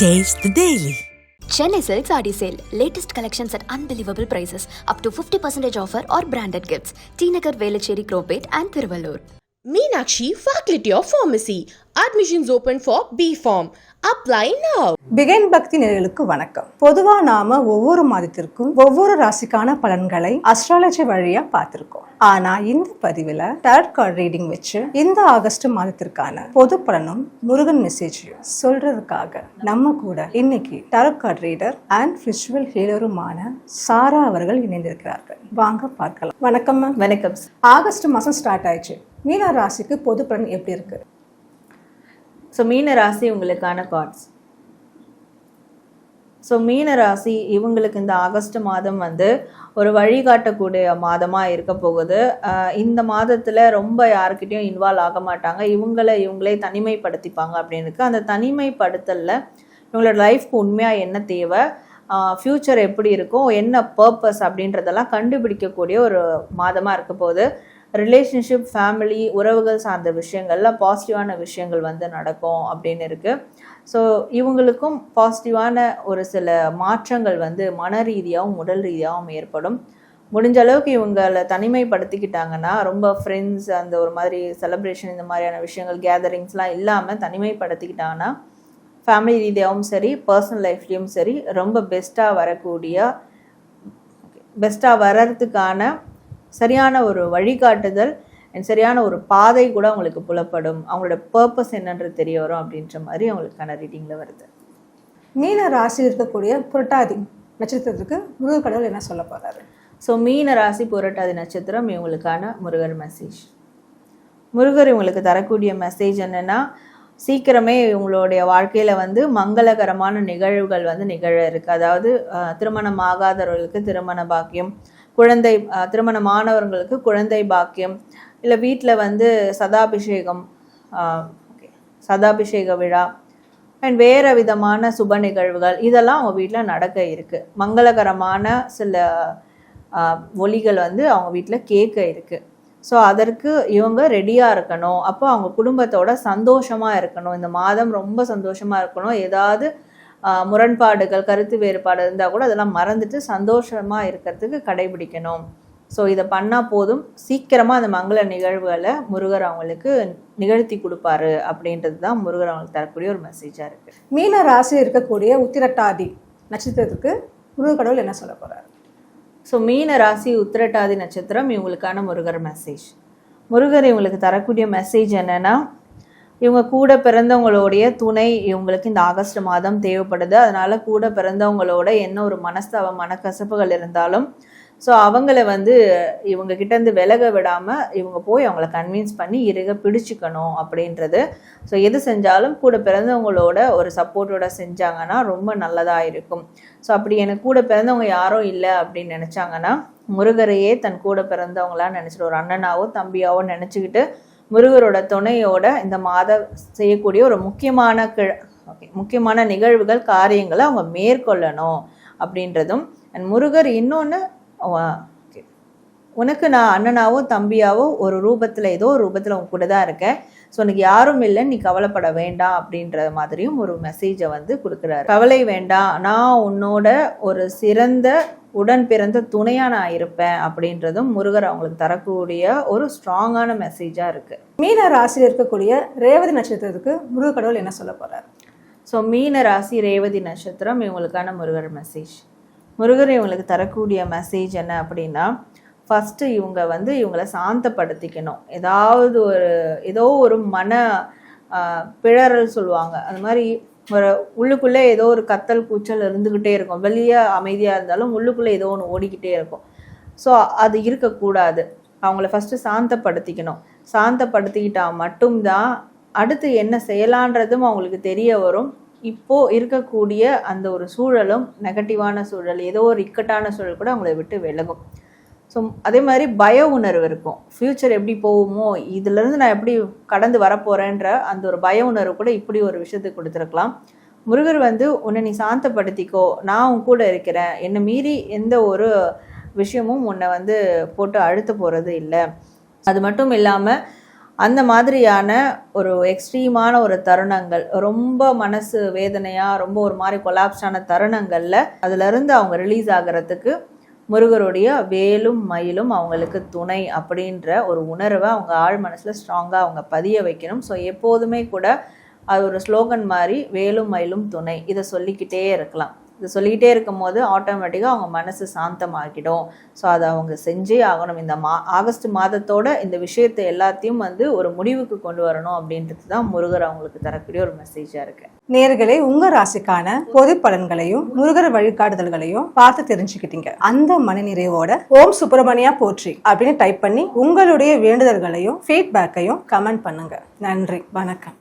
Taste the Daily. Chennai Silk Saree Sale. Latest collections at unbelievable prices. Up to 50% offer or branded gifts. T Nagar, Velachery, Cropate and Thiruvallur. Meenakshi Faculty of Pharmacy. Admissions open for B Form. Apply now. பிகைன் பக்தி நேயர்களுக்கு வணக்கம் பொதுவா நாம ஒவ்வொரு மாதத்திற்கும் ஒவ்வொரு ராசிக்கான பலன்களை அஸ்ட்ராலஜி வழியா பார்த்திருக்கோம் ஆனா இந்த பதிவுல டேரட் கார்டு ரீடிங் வச்சு இந்த ஆகஸ்ட் மாதத்திற்கான பொது பலனும் முருகன் மெசேஜையும் சொல்றதுக்காக நம்ம கூட இன்னைக்கு tarot card reader and visual ஹீலருமான Sara அவர்கள் இணைந்திருக்கிறார்கள் வாங்க பார்க்கலாம் வணக்கம் மேம் வணக்கம் ஆகஸ்ட் மாசம் ஸ்டார்ட் ஆயிடுச்சு மீன ராசிக்கு பொது பலன் எப்படி இருக்கு ஸோ மீன ராசி உங்களுக்கான கார்ட்ஸ் ஸோ மீன ராசி இவங்களுக்கு இந்த ஆகஸ்ட் மாதம் வந்து ஒரு வழிகாட்டக்கூடிய மாதமாக இருக்க போகுது. இந்த மாதத்தில் ரொம்ப யாருக்கிட்டையும் இன்வால்வ் ஆக மாட்டாங்க. இவங்களை இவங்களே தனிமைப்படுத்திப்பாங்க அப்படின்னு அந்த தனிமைப்படுத்தலில் இவங்களோட லைஃப்க்கு உண்மையாக என்ன தேவை? ஃப்யூச்சர் எப்படி இருக்கும்? என்ன பர்பஸ் அப்படின்றதெல்லாம் கண்டுபிடிக்கக்கூடிய ஒரு மாதமாக இருக்க போகுது. ரிலேஷன்ஷிப் ஃபேமிலி உறவுகள் சார்ந்த விஷயங்கள்லாம் பாசிட்டிவான விஷயங்கள் வந்து நடக்கும் அப்படின்னு இருக்குது ஸோ இவங்களுக்கும் பாசிட்டிவான ஒரு சில மாற்றங்கள் வந்து மன ரீதியாகவும் உடல் ரீதியாகவும் ஏற்படும். முடிஞ்ச அளவுக்கு இவங்களை தனிமைப்படுத்திக்கிட்டாங்கன்னா ரொம்ப ஃப்ரெண்ட்ஸ் அந்த ஒரு மாதிரி செலப்ரேஷன் இந்த மாதிரியான விஷயங்கள் கேதரிங்ஸ்லாம் இல்லாமல் தனிமைப்படுத்திக்கிட்டாங்கன்னா ஃபேமிலி ரீதியாகவும் சரி பர்சனல் லைஃப்லேயும் சரி ரொம்ப பெஸ்ட்டாக வரக்கூடிய பெஸ்ட்டாக வர்றதுக்கான சரியான ஒரு வழிகாட்டுதல் சரியான ஒரு பாதை கூட அவங்களுக்கு புலப்படும். அவங்களோட பர்பஸ் என்னன்றது தெரிய வரும் அப்படின்ற மாதிரி அவங்களுக்கான ரீடிங்கில் வருது. மீன ராசியில் இருக்கக்கூடிய புரட்டாதி நட்சத்திரத்துக்கு முருகர் கடவுள் என்ன சொல்ல போறாரு? ஸோ மீன ராசி புரட்டாதி நட்சத்திரம் இவங்களுக்கான முருகர் மெசேஜ் முருகர் இவங்களுக்கு தரக்கூடிய மெசேஜ் என்னன்னா சீக்கிரமே இவங்களுடைய வாழ்க்கையில வந்து மங்களகரமான நிகழ்வுகள் வந்து நிகழ இருக்கு. அதாவது திருமணம் ஆகாதவர்களுக்கு திருமண பாக்கியம் குழந்தை திருமணமானவர்களுக்கு குழந்தை பாக்கியம். இல்லை வீட்டில் வந்து சதாபிஷேகம் சதாபிஷேக விழா அண்ட் வேறு விதமான சுப நிகழ்வுகள். இதெல்லாம் அவங்க வீட்டில் நடக்க இருக்கு. மங்களகரமான சில ஒலிகள் வந்து அவங்க வீட்டில் கேட்க இருக்குது ஸோ அதற்கு இவங்க ரெடியாக இருக்கணும். அப்போ அவங்க குடும்பத்தோட சந்தோஷமாக இருக்கணும். இந்த மாதம் ரொம்ப சந்தோஷமாக இருக்கணும். ஏதாவது முரண்பாடுகள் கருத்து வேறுபாடு இருந்தால் கூட அதெல்லாம் மறந்துட்டு சந்தோஷமாக இருக்கிறதுக்கு கடைபிடிக்கணும். ஸோ இதை பண்ணால் போதும். சீக்கிரமாக அந்த மங்கள நிகழ்வுகளை முருகர் அவங்களுக்கு நிகழ்த்தி கொடுப்பாரு அப்படின்றது தான் முருகர் அவங்களுக்கு தரக்கூடிய ஒரு மெசேஜாக இருக்குது மீன ராசியில் இருக்கக்கூடிய உத்திரட்டாதி நட்சத்திரத்துக்கு முருகர் கடவுள் என்ன சொல்ல போறாரு? ஸோ மீன ராசி உத்திரட்டாதி நட்சத்திரம் இவங்களுக்கான முருகர் மெசேஜ் முருகர் இவங்களுக்கு தரக்கூடிய மெசேஜ் என்னன்னா இவங்க கூட பிறந்தவங்களுடைய துணை இவங்களுக்கு இந்த ஆகஸ்ட் மாதம் தேவைப்படுது. அதனால கூட பிறந்தவங்களோட என்ன ஒரு மனஸ்தாவ மனக்கசப்புகள் இருந்தாலும் ஸோ அவங்கள வந்து இவங்க கிட்டேருந்து விலக விடாமல் இவங்க போய் அவங்கள கன்வின்ஸ் பண்ணி இறுக பிடிச்சிக்கணும் அப்படின்றது. ஸோ எது செஞ்சாலும் கூட பிறந்தவங்களோட ஒரு சப்போர்ட்டோட செஞ்சாங்கன்னா ரொம்ப நல்லதாக இருக்கும். ஸோ அப்படி எனக்கு கூட பிறந்தவங்க யாரும் இல்லை அப்படின்னு நினச்சாங்கன்னா முருகரையே தன் கூட பிறந்தவங்களா நினச்சிட்டு ஒரு அண்ணனாவோ தம்பியாவோ நினச்சிக்கிட்டு முருகரோட துணையோட இந்த மாதம் செய்யக்கூடிய ஒரு முக்கியமான கிழ ஓகே முக்கியமான நிகழ்வுகள் காரியங்களை அவங்க மேற்கொள்ளணும் அப்படின்றதும் அண்ட் முருகர் இன்னொன்று உனக்கு நான் அண்ணனாவோ தம்பியாவோ ஒரு ரூபத்தில் ஏதோ ஒரு ரூபத்தில் உன் கூட தான் இருக்கேன். ஸோ உனக்கு யாரும் இல்லைன்னு நீ கவலைப்பட வேண்டாம் அப்படின்ற மாதிரியும் ஒரு மெசேஜை வந்து கொடுக்குறாரு. கவலை வேண்டாம் நான் உன்னோட ஒரு சிறந்த உடன் பிறந்த துணையா நான் இருப்பேன் அப்படின்றதும் முருகர் அவங்களுக்கு தரக்கூடிய ஒரு ஸ்ட்ராங்கான மெசேஜாக இருக்கு. மீன ராசியில் இருக்கக்கூடிய ரேவதி நட்சத்திரத்துக்கு முருகர் கடவுள் என்ன சொல்ல போறாரு? ஸோ மீன ராசி ரேவதி நட்சத்திரம் இவங்களுக்கான முருகர் மெசேஜ் முருகர் இவங்களுக்கு தரக்கூடிய மெசேஜ் என்ன அப்படின்னா ஃபஸ்ட்டு இவங்க வந்து இவங்கள சாந்தப்படுத்திக்கணும். ஏதாவது ஒரு ஏதோ ஒரு மன பிழறல் சொல்லுவாங்க. அந்த மாதிரி ஒரு உள்ளுக்குள்ளே ஏதோ ஒரு கத்தல் கூச்சல் இருந்துக்கிட்டே இருக்கும். வெளியே அமைதியாக இருந்தாலும் உள்ளுக்குள்ளே ஏதோ ஒன்று ஓடிக்கிட்டே இருக்கும். ஸோ அது இருக்கக்கூடாது. அவங்கள ஃபஸ்ட்டு சாந்தப்படுத்திக்கணும். சாந்தப்படுத்திக்கிட்டால் மட்டும்தான் அடுத்து என்ன செய்யலான்றதும் அவங்களுக்கு தெரிய வரும். இப்போ இருக்கக்கூடிய அந்த ஒரு சூழலும் நெகட்டிவான சூழல் ஏதோ ஒரு இக்கட்டான சூழல் கூட அவங்கள விட்டு விலகும். ஸோ அதே மாதிரி பய உணர்வு இருக்கும். ஃப்யூச்சர் எப்படி போகுமோ இதுலேருந்து நான் எப்படி கடந்து வரப்போகிறேன்ற அந்த ஒரு பய உணர்வு கூட இப்படி ஒரு விஷயத்துக்கு கொடுத்துருக்கலாம். முருகர் வந்து உன்னை நீ சாந்தப்படுத்திக்கோ. நான் உன் கூட இருக்கிறேன். என்னை மீறி எந்த ஒரு விஷயமும் உன்னை வந்து போட்டு அழுத்த போகிறது இல்லை. அது மட்டும் இல்லாமல் அந்த மாதிரியான ஒரு எக்ஸ்ட்ரீமான ஒரு தருணங்கள் ரொம்ப மனசு வேதனையாக ரொம்ப ஒரு மாதிரி கொலாப்ஸான தருணங்களில் அதுலேருந்து அவங்க ரிலீஸ் ஆகிறதுக்கு முருகருடைய வேலும் மயிலும் அவங்களுக்கு துணை அப்படின்ற ஒரு உணர்வை அவங்க ஆழ் மனசில் ஸ்ட்ராங்காக அவங்க பதிய வைக்கணும். ஸோ எப்போதுமே கூட அது ஒரு ஸ்லோகன் மாதிரி வேலும் மயிலும் துணை இதை சொல்லிக்கிட்டே இருக்கலாம். இதை சொல்லிக்கிட்டே இருக்கும் போது ஆட்டோமேட்டிக்காக அவங்க மனசு சாந்தமாகிடும் ஸோ அதை அவங்க செஞ்சே ஆகணும். இந்த மா ஆகஸ்ட் மாதத்தோட இந்த விஷயத்தை எல்லாத்தையும் வந்து ஒரு முடிவுக்கு கொண்டு வரணும் அப்படின்றது தான் முருகர் அவங்களுக்கு தரக்கூடிய ஒரு மெசேஜாக இருக்கு. நேர்களே உங்க ராசிக்கான பொது பலன்களையும் முருகர் வழிகாட்டுதல்களையும் பார்த்து தெரிஞ்சுக்கிட்டீங்க. அந்த மன நிறைவோட ஓம் சுப்பிரமணியா போற்றி அப்படின்னு டைப் பண்ணி உங்களுடைய வேண்டுதல்களையும் ஃபீட்பேக்கையும் கமெண்ட் பண்ணுங்க. நன்றி. வணக்கம்.